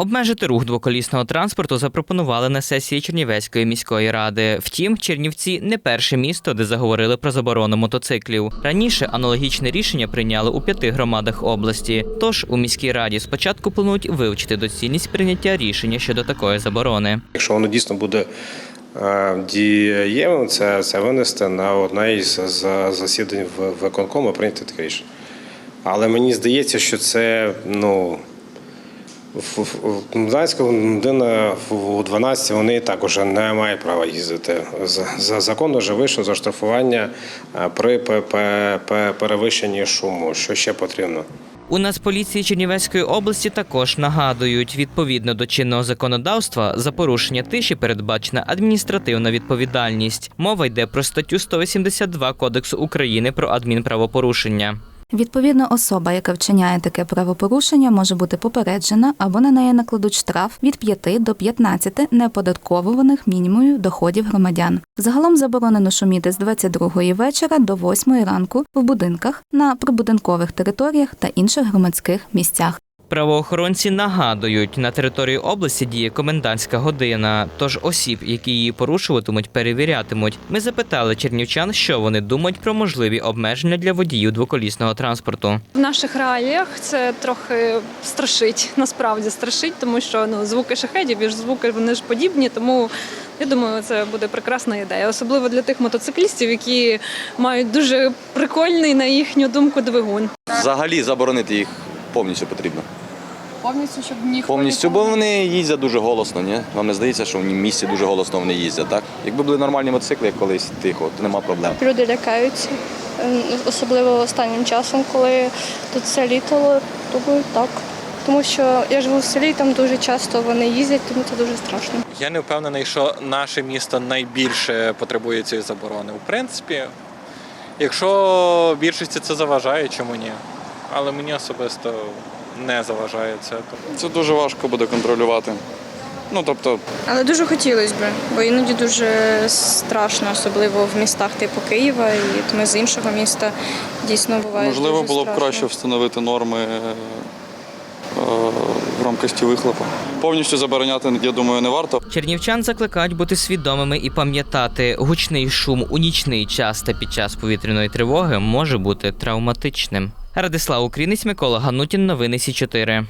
Обмежити рух двоколісного транспорту запропонували на сесії Чернівецької міської ради. Втім, Чернівці не перше місто, де заговорили про заборону мотоциклів. Раніше аналогічне рішення прийняли у п'яти громадах області. Тож у міській раді спочатку планують вивчити доцільність прийняття рішення щодо такої заборони. Якщо воно дійсно буде е, дієвим, це, це винести на одне із за- засідань в виконкому прийняти таке рішення. Але мені здається, що це ну. В- в- в- людина в 12 вони і так уже не мають права їздити. За, за закон вже вийшло за штрафування е, при пе- пе- пе- перевищенні шуму. Що ще потрібно? У Нацполіції Чернівецької області також нагадують, відповідно до чинного законодавства, за порушення тиші передбачена адміністративна відповідальність. Мова йде про статтю 182 Кодексу України про адмінправопорушення. Відповідно, особа, яка вчиняє таке правопорушення, може бути попереджена або на неї накладуть штраф від 5 до 15 неоподатковуваних мінімумів доходів громадян. Загалом заборонено шуміти з 22 вечора до 8 ранку в будинках, на прибудинкових територіях та інших громадських місцях. Правоохоронці нагадують, на території області діє комендантська година, тож осіб, які її порушуватимуть, перевірятимуть. Ми запитали чернівчан, що вони думають про можливі обмеження для водіїв двоколісного транспорту. В наших реаліях це трохи страшить, насправді страшить, тому що ну звуки шахедів і ж звуки вони ж подібні. Тому я думаю, це буде прекрасна ідея, особливо для тих мотоциклістів, які мають дуже прикольний, на їхню думку, двигун. Взагалі заборонити їх повністю потрібно. Повністю, щоб ніхто Повністю, бо вони їздять дуже голосно, ні? Вам не здається, що в місті дуже голосно вони їздять, так? Якби були нормальні мотоцикли, як колись тихо, то нема проблем. Люди лякаються, е, особливо останнім часом, коли тут все літо, думаю, так. Тому що я живу в селі, там дуже часто вони їздять, тому це дуже страшно. Я не впевнений, що наше місто найбільше потребує цієї заборони. В принципі, якщо більшості це заважає, чому ні? Але мені особисто не заважає це. Це дуже важко буде контролювати. Ну тобто, Але дуже хотілося б, бо іноді дуже страшно, особливо в містах типу Києва, і от ми з іншого міста дійсно буває. можливо, дуже було б страшно. краще встановити норми е, в рамкості вихлопу. Повністю забороняти, я думаю, не варто. Чернівчан закликають бути свідомими і пам'ятати, гучний шум у нічний час та під час повітряної тривоги може бути травматичним. Радислав Укрінець, Микола Ганутін, новини Сі 4